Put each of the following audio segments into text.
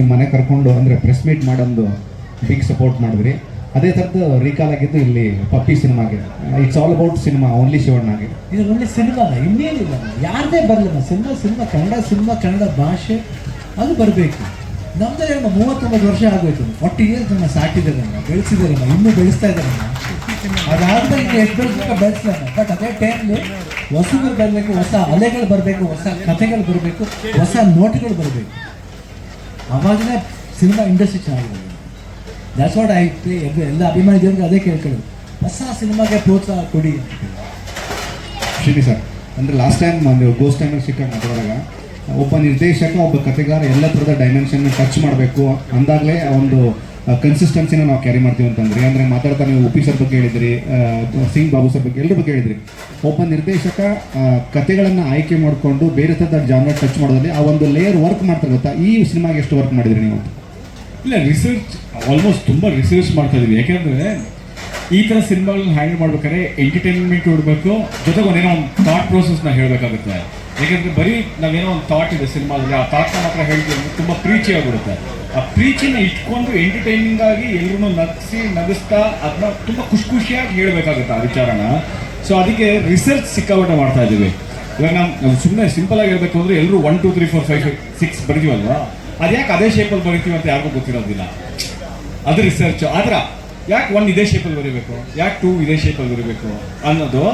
ನಿಮ್ಮ ಮನೆ ಕರ್ಕೊಂಡು ಅಂದರೆ ಪ್ರೆಸ್ ಮೀಟ್ ಮಾಡೊಂದು ಬಿಗ್ ಸಪೋರ್ಟ್ ಮಾಡಿದ್ರಿ. ಅದೇ ಥರದ್ದು ರೀಕಾಲ್ ಆಗಿದ್ದು ಇಲ್ಲಿ ಪಪ್ಪಿ ಸಿನಿಮಾಗೆ. It's all about cinema only ಶಿವಣ್ಣಗೆ. ಇದು ಒಳ್ಳೆ ಸಿನಿಮಾ ಅಲ್ಲ, ಇನ್ನೇನಿಲ್ಲ ಯಾರದೇ ಬರಲಿಲ್ಲ cinema cinema, Kannada cinema, Kannada ಭಾಷೆ, ಅದು ಬರಬೇಕು. ನಮ್ದು ನಮ್ಮ ಮೂವತ್ತೊಂಬತ್ತು ವರ್ಷ ಆಗೋಯ್ತು ಫಾರ್ಟಿ ಇಯರ್ಸ್ ನಮ್ಮ ಸಾಕಿದ್ದಾರೆ ಬೆಳೆಸಿದ್ದಾರೆ ಇನ್ನೂ ಬೆಳೆಸ್ತಾ ಇದ್ದಾರೆ ನಮ್ಮ ಅದಾದ್ಮೇಲೆ ಇನ್ನು ಎಷ್ಟು ಬೆಳೆಸ್ಬೇಕು ಬೆಳೆಸ್ಲಾನ ಬಟ್ ಅದೇ ಟೈಮ್ಲಿ ಹೊಸಗಳು ಬರಬೇಕು, ಹೊಸ ಅಲೆಗಳು ಬರಬೇಕು, ಹೊಸ ಕಥೆಗಳು ಬರಬೇಕು, ಹೊಸ ನೋಟ್ಗಳು ಬರಬೇಕು. ಅವಾಗಲೇ ಸಿನಿಮಾ ಇಂಡಸ್ಟ್ರಿ ಚೆನ್ನಾಗಿದೆ. ದ್ಯಾಟ್ಸ್ ವಾಟ್ ಐ ಎಲ್ಲ ಅಭಿಮಾನಿ ಜನರಿಗೆ ಅದೇ ಕೇಳ್ಕೊಳ್ಳೋದು. ಹೊಸ ಸಿನಿಮಾಗೆ ಪ್ರೋತ್ಸಾಹ ಕೊಡಿ. ಶ್ರೀನಿ ಸರ್, ಅಂದರೆ ಲಾಸ್ಟ್ ಟೈಮ್ ಒಂದು ಗೋಸ್ಟ್ ಟೈಮಲ್ಲಿ ಸಿಕ್ಕಾಗ ಮಾತಾಡುವಾಗ ಒಬ್ಬ ನಿರ್ದೇಶಕ, ಒಬ್ಬ ಕಥೆಗಾರ ಎಲ್ಲ ಥರದ ಡೈಮೆನ್ಷನ್ ಟಚ್ ಮಾಡಬೇಕು. ಅಂದಾಗಲೇ ಒಂದು ಕನ್ಸಿಸ್ಟೆನ್ಸಿನ ನಾವು ಕ್ಯಾರಿ ಮಾಡ್ತೀವಿ ಅಂತಂದ್ರೆ. ಅಂದರೆ ಮಾತಾಡ್ತಾ ನೀವು ಉಪಿ ಸರ್ ಬಗ್ಗೆ ಹೇಳಿದ್ರಿ ಸಿಂಗ್ ಬಾಬು ಸರ್ ಬಗ್ಗೆ, ಎಲ್ಲರ ಬಗ್ಗೆ ಹೇಳಿದ್ರಿ. ಒಬ್ಬ ನಿರ್ದೇಶಕ ಕತೆಗಳನ್ನು ಆಯ್ಕೆ ಮಾಡಿಕೊಂಡು ಬೇರೆ ಥರದ ಜಾನರ್ ಟಚ್ ಮಾಡೋದ್ರಲ್ಲಿ ಆ ಒಂದು ಲೇಯರ್ ವರ್ಕ್ ಮಾಡ್ತಾರೆ ಗೊತ್ತಾ? ಈ ಸಿನಿಮಾಗೆ ಎಷ್ಟು ವರ್ಕ್ ಮಾಡಿದ್ರಿ ನೀವು? ಇಲ್ಲ ರಿಸರ್ಚ್ ಆಲ್ಮೋಸ್ಟ್ ತುಂಬ ರಿಸರ್ಚ್ ಮಾಡ್ತಾ ಇದೀವಿ. ಯಾಕೆಂದ್ರೆ ಈ ಥರ ಸಿನಿಮಾಗಳನ್ನ ಹ್ಯಾಂಡಲ್ ಮಾಡ್ಬೇಕಾದ್ರೆ ಎಂಟರ್ಟೈನ್ಮೆಂಟ್ ಇಡಬೇಕು ಜೊತೆಗೆ ಒಂದೇನೋ ಒಂದು ಥಾಟ್ ಪ್ರೋಸೆಸ್ನ ಹೇಳಬೇಕಾಗುತ್ತೆ. ಯಾಕೆಂದ್ರೆ ಬರೀ ನಾವೇನೋ ಒಂದು ಥಾಟ್ ಇದೆ ಸಿನಿಮಾದಲ್ಲಿ, ಆ ಥಾಟ್ನ ಮಾತ್ರ ಹೇಳ್ತೀವಿ ತುಂಬ ಪ್ರೀಚಿ ಆಗಿಬಿಡುತ್ತೆ ಆ ಪ್ರೀಚಿನ ಇಟ್ಕೊಂಡು ಎಂಟರ್ಟೈನಿಂಗ್ ಆಗಿ ಎಲ್ಲರೂ ನಗಿಸಿ, ನಗಿಸ್ತಾ ಅದನ್ನ ತುಂಬ ಖುಷಿ ಖುಷಿಯಾಗಿ ಹೇಳಬೇಕಾಗುತ್ತೆ ಆ ವಿಚಾರನ. ಸೊ ಅದಕ್ಕೆ ರಿಸರ್ಚ್ ಸಿಕ್ಕಾಪಟ್ಟೆ ಮಾಡ್ತಾ ಇದ್ದೀವಿ. ಇವಾಗ ನಾವು ಸುಮ್ಮನೆ ಸಿಂಪಲ್ ಆಗಿ ಹೇಳ್ಬೇಕು ಅಂದ್ರೆ ಎಲ್ಲರೂ one two three four five six ಬರಿತೀವಲ್ವಾ? ಅದು ಯಾಕೆ ಅದೇ ಶೇಪಲ್ಲಿ ಬರಿತೀವಿ ಅಂತ ಯಾರಿಗೂ ಗೊತ್ತಿರೋದಿಲ್ಲ. ಅದು ರಿಸರ್ಚ್ ಆದ್ರ ಯಾಕೆ ಒನ್ ಇದೇ ಶೇಪಲ್ಲಿ ಬರೀಬೇಕು? ಯಾಕೆ ಟೂ ಇದೇ ಶೇಪಲ್ಲಿ ಬರೀಬೇಕು ಅನ್ನೋದು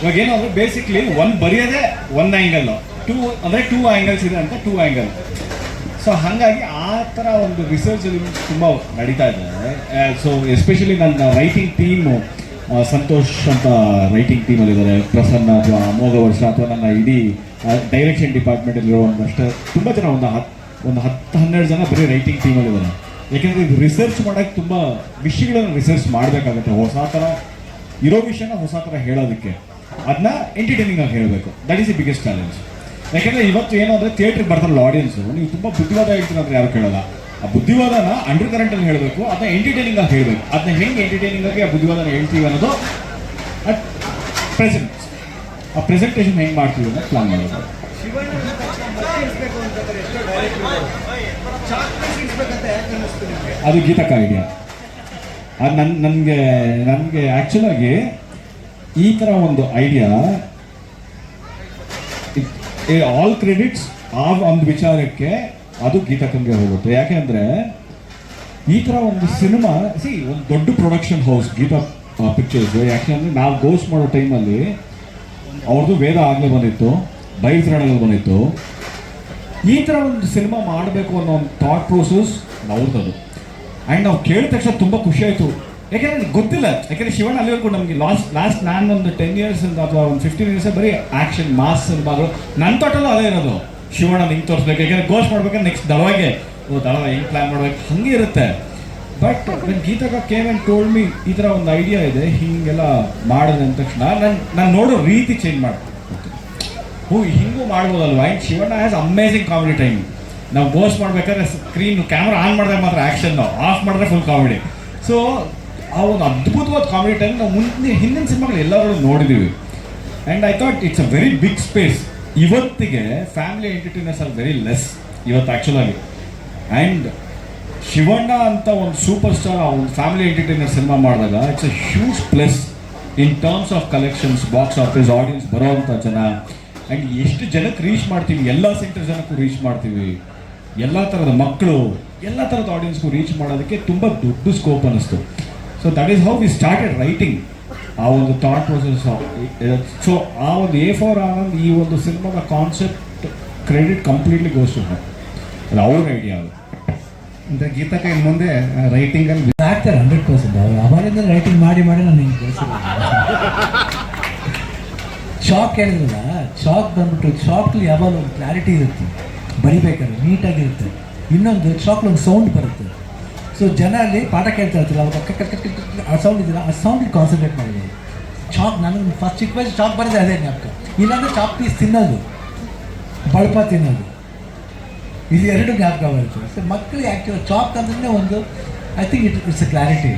ಇವಾಗ ಏನು ಬೇಸಿಕ್ಲಿ ಒಂದು ಬರೆಯೋದೇ ಒಂದು ಆ್ಯಂಗಲ್ಲು ಟೂ ಅಂದರೆ ಟೂ ಆ್ಯಂಗಲ್ಸ್ ಇದೆ ಅಂತ ಟೂ ಆ್ಯಂಗಲ್ ಸೊ ಹಾಗಾಗಿ ಆ ಥರ ಒಂದು ರಿಸರ್ಚ್ ತುಂಬ ನಡೀತಾ ಇದೆ. ಸೊ ಎಸ್ಪೆಷಲಿ ನನ್ನ ರೈಟಿಂಗ್ ಟೀಮು ಸಂತೋಷ್ ಅಂತ ರೈಟಿಂಗ್ ಟೀಮಲ್ಲಿದ್ದಾರೆ ಪ್ರಸನ್ನ ಅಥವಾ ಅಮೋಘ ವರ್ಷ ಅಥವಾ ನನ್ನ ಇಡೀ ಡೈರೆಕ್ಷನ್ ಡಿಪಾರ್ಟ್ಮೆಂಟಲ್ಲಿರೋ ಒಂದಷ್ಟು ತುಂಬ ಜನ ಒಂದು ಹತ್ತು ಒಂದು ಹತ್ತು ಹನ್ನೆರಡು ಜನ ಬರೀ ರೈಟಿಂಗ್ ಟೀಮಲ್ಲಿದ್ದಾರೆ ಯಾಕೆಂದರೆ ಇದು ರಿಸರ್ಚ್ ಮಾಡೋಕ್ಕೆ ತುಂಬ ವಿಷಯಗಳನ್ನು ರಿಸರ್ಚ್ ಮಾಡಬೇಕಾಗುತ್ತೆ. ಹೊಸ ಥರ ಇರೋ ವಿಷಯನ ಹೊಸ ಥರ ಹೇಳೋದಕ್ಕೆ. ಅದನ್ನ ಎಂಟರ್ಟೈನಿಂಗ್ ಆಗಿ ಹೇಳಬೇಕು. That is the biggest challenge ಯಾಕೆಂದ್ರೆ ಇವತ್ತು ಏನು ಅಂದರೆ ಥಿಯೇಟ್ರಿಗೆ ಬರ್ತಾರಲ್ಲ ಆಡಿಯನ್ಸು ನೀವು ತುಂಬ ಬುದ್ಧಿವಾದ ಹೇಳ್ತೀರ ಅಂದ್ರೆ ಯಾರು ಕೇಳಲ್ಲ. ಆ ಬುದ್ಧಿವಾದನ ಅಂಡರ್ ಕರೆಂಟ್ ಅಲ್ಲಿ ಹೇಳಬೇಕು ಅದನ್ನ ಎಂಟರ್ಟೈನಿಂಗ್ ಆಗಿ ಹೇಳಬೇಕು. ಅದನ್ನ ಹೆಂಗೆ ಎಂಟರ್ಟೈನಿಂಗ್ ಆಗಿ ಆ ಬುದ್ಧಿವಾದನ ಹೇಳ್ತೀವಿ ಅನ್ನೋದು ಪ್ರೆಸೆಂಟ್ ಆ ಪ್ರೆಸೆಂಟೇಷನ್ ಹೆಂಗೆ ಮಾಡ್ತೀವಿ ಅಂತ ಪ್ಲಾನ್ ಮಾಡೋದು ಅದು ಗೀತಕ್ಕ ಐಡಿಯಾ ಅದು ನನ್ನ ನನಗೆ ನನಗೆ ಆ್ಯಕ್ಚುಲಾಗಿ ಈ ಥರ ಒಂದು ಐಡಿಯಾ ಆಲ್ ಕ್ರೆಡಿಟ್ಸ್ ಆ ಒಂದು ವಿಚಾರಕ್ಕೆ ಅದು ಗೀತಕ್ಕಂಗೆ ಹೋಗುತ್ತೆ. ಯಾಕೆಂದ್ರೆ ಈ ಥರ ಒಂದು ಸಿನಿಮಾ ಸಿ ಒಂದು ದೊಡ್ಡ ಪ್ರೊಡಕ್ಷನ್ ಹೌಸ್ ಗೀತಾ ಪಿಕ್ಚರ್ಸ್ ಯಾಕೆ ಅಂದ್ರೆ ನಾವು ಗೋಸ್ಟ್ ಮಾಡೋ ಟೈಮಲ್ಲಿ ಅವ್ರದ್ದು ವೇದ ಆಗಲೇ ಬಂದಿತ್ತು ಬೈಲ್ತ್ರಣಲ್ಲಿ ಬಂದಿತ್ತು. ಈ ಥರ ಒಂದು ಸಿನಿಮಾ ಮಾಡಬೇಕು ಅನ್ನೋ ಒಂದು ಥಾಟ್ ಪ್ರೋಸೆಸ್ ಅವ್ರದ್ದು ಆ್ಯಂಡ್ ನಾವು ಕೇಳಿದ ತಕ್ಷಣ ತುಂಬ ಖುಷಿ ಆಯಿತು. ಯಾಕೆಂದ್ರೆ ಗೊತ್ತಿಲ್ಲ. ಯಾಕೆಂದ್ರೆ ಶಿವಣ್ಣ ಅಲ್ಲಿವರೆಗೂ ನಮಗೆ ಲಾಸ್ಟ್ ಲಾಸ್ಟ್ ನಾನು ಒಂದು ಟೆನ್ ಇಯರ್ಸ್ ಅಥವಾ ಒಂದು ಫಿಫ್ಟೀನ್ ಇಯರ್ಸ್ ಬರೀ ಆಕ್ಷನ್ ಮಾಸ್ ಸಿನಿಮಾಗಳು ನನ್ನ ತೋಟಲ್ಲೂ ಅದೇ ಇರೋದು. ಶಿವಣ್ಣ ಹಿಂಗೆ ತೋರಿಸ್ಬೇಕು. ಯಾಕೆಂದ್ರೆ ಘೋಷ್ ಮಾಡ್ಬೇಕಾದ್ರೆ ನೆಕ್ಸ್ಟ್ ದಳವಾಗೆ. ಓ ದಳವ ಹೆಂಗೆ ಪ್ಲಾನ್ ಮಾಡ್ಬೇಕು? ಹಂಗೆ ಇರುತ್ತೆ. ಬಟ್ ನನ್ನ ಗೀತಕ ಕೇಮ್ ಆ್ಯಂಡ್ ಟೋಲ್ಡ್ ಮಿ ಈ ಥರ ಒಂದು ಐಡಿಯಾ ಇದೆ, ಹೀಗೆಲ್ಲ ಮಾಡಿದೆ ಅಂದ ತಕ್ಷಣ ನಾನು ನಾನು ನೋಡೋ ರೀತಿ ಚೇಂಜ್ ಮಾಡ್ತೀನಿ ಹೂ, ಹಿಂಗೂ ಮಾಡ್ಬೋದಲ್ವ? And Shivanna has amazing comedy time ನಾವು ಗೋಸ್ಟ್ ಮಾಡ್ಬೇಕಾದ್ರೆ ಸ್ಕ್ರೀನ್ ಕ್ಯಾಮ್ರಾ ಆನ್ ಮಾಡಿದ್ರೆ ಮಾತ್ರ ಆ್ಯಕ್ಷನ್ನು ಆಫ್ ಮಾಡಿದ್ರೆ ಫುಲ್ ಕಾಮಿಡಿ ಸೊ ಆ ಒಂದು ಅದ್ಭುತವಾದ ಕಾಮಿಡಿ ಟೈಮ್ ನಾವು ಮುಂದೆ ಹಿಂದಿನ ಸಿನಿಮಾಗಳು ಎಲ್ಲರೂ ನೋಡಿದ್ದೀವಿ and I thought it's a very big space ಇವತ್ತಿಗೆ family entertainers are very less ಇವತ್ತು ಆ್ಯಕ್ಚುಲಾಗಿ ಆ್ಯಂಡ್ ಶಿವಣ್ಣ ಅಂತ ಒಂದು ಸೂಪರ್ ಸ್ಟಾರ್ ಆ ಒಂದು ಫ್ಯಾಮಿಲಿ ಎಂಟರ್ಟೈನರ್ ಸಿನಿಮಾ ಮಾಡಿದಾಗ it's a huge plus in terms of collections box office audience ಬರೋವಂಥ ಜನ. ಆ್ಯಂಡ್ ಎಷ್ಟು ಜನಕ್ಕೆ ರೀಚ್ ಮಾಡ್ತೀವಿ, ಎಲ್ಲ ಸೆಂಟರ್ ಜನಕ್ಕೂ ರೀಚ್ ಮಾಡ್ತೀವಿ. ಎಲ್ಲ ಥರದ ಮಕ್ಕಳು, ಎಲ್ಲ ಥರದ ಆಡಿಯನ್ಸ್ಗೂ ರೀಚ್ ಮಾಡೋದಕ್ಕೆ ತುಂಬ ದೊಡ್ಡ ಸ್ಕೋಪ್ ಅನ್ನಿಸ್ತು. So that is how we started writing ಆ ಒಂದು ಥಾಟ್ ಪ್ರೊಸೆಸ್ ಸೊ ಆ ಒಂದು ಎ ಫಾರ್ ಆನಂದ್ ಈ ಒಂದು ಸಿನಿಮಾದ concept credit completely goes to ಅದು ಅವ್ರ ಐಡಿಯಾ ಅದು. ಅಂದರೆ ಗೀತಕ್ಕ ಇನ್ನು ಮುಂದೆ ರೈಟಿಂಗಲ್ಲಿ ಆಗ್ತಾರೆ ಹಂಡ್ರೆಡ್ ಪರ್ಸೆಂಟ್ ಅವಾಗಿಂದ ರೈಟಿಂಗ್ ಮಾಡಿ ಮಾಡಿ ನಾನು ಹಿಂಗೆ ಶಾಕ್ ಹೇಳಿದ್ರಲ್ಲ ಶಾಕ್ ಬಂದ್ಬಿಟ್ಟು ಶಾಕ್ಲಿ ಯಾವಾಗ ಒಂದು ಕ್ಲಾರಿಟಿ ಇರುತ್ತೆ. ಬರಿಬೇಕಾದ್ರೆ ನೀಟಾಗಿರುತ್ತೆ ಇನ್ನೊಂದು ಶಾಕ್ಲಿ ಒಂದು ಸೌಂಡ್ ಬರುತ್ತೆ. ಸೊ ಜನ ಅಲ್ಲಿ ಪಾಠ ಕೇಳ್ತಾ ಇರ್ತಿಲ್ಲ ಅವಾಗ ಕಟ್ ಕಟ್ ಕಟ್ ಆ ಸೌಂಡ್ ಇದೆಯಲ್ಲ ಆ ಸೌಂಡಿಗೆ ಕಾನ್ಸಂಟ್ರೇಟ್ ಮಾಡಿದ್ದೀನಿ ಚಾಕ್ ನನಗೆ ಫಸ್ಟ್ ಚಿಕ್ಕ ವಯಸ್ಸು ಚಾಕ್ ಬರೋದೇ ಅದೇ ಜ್ಞಾಪಕ. ಇಲ್ಲಾಂದರೆ ಚಾಕ್ ಪೀಸ್ ತಿನ್ನೋದು, ಬಳಪ ತಿನ್ನೋದು. ಇದು ಎರಡು ಜ್ಞಾಪಕ ಬರುತ್ತೆ. ಸೊ ಮಕ್ಕಳು ಆ್ಯಕ್ಚುಲಿ ಚಾಕ್ ಅಂದ್ರೆ ಒಂದು I think it it's a clarity